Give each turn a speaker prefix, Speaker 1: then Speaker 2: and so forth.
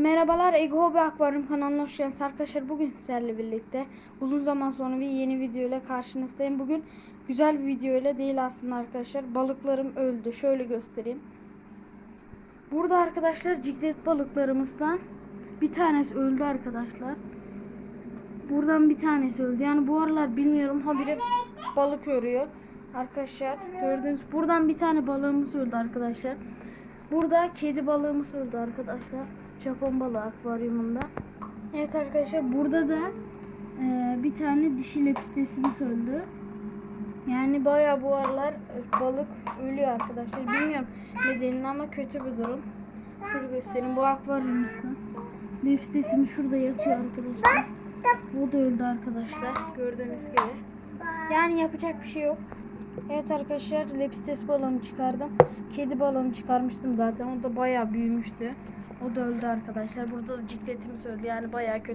Speaker 1: Merhabalar Ego Hobi Akvaryum kanalına hoş geldiniz arkadaşlar. Bugün sizlerle birlikte uzun zaman sonra bir yeni video ile karşınızdayım. Bugün güzel bir video ile değil aslında arkadaşlar. Balıklarım öldü. Şöyle göstereyim. Burada arkadaşlar ciklet balıklarımızdan bir tanesi öldü arkadaşlar. Buradan bir tanesi öldü. Yani bu aralar bilmiyorum habire balık örüyor. Arkadaşlar gördüğünüz buradan bir tane balığımız öldü arkadaşlar. Burada kedi balığımız öldü arkadaşlar. Japon balığı akvaryumunda. Evet arkadaşlar burada da e, bir tane dişi lepistesimiz öldü. Yani bayağı bu aralar e, balık ölüyor arkadaşlar. Bilmiyorum nedenini ama kötü bir durum. Şöyle göstereyim. Bu akvaryumumuzda. Lepistesimiz şurada yatıyor arkadaşlar. Bu da öldü arkadaşlar. Gördüğünüz gibi. Yani yapacak bir şey yok. Evet arkadaşlar lepistes balığını çıkardım. Kedi balığını çıkarmıştım zaten. O da bayağı büyümüştü. O da öldü arkadaşlar. Burada da cikletimiz öldü. Yani bayağı kötü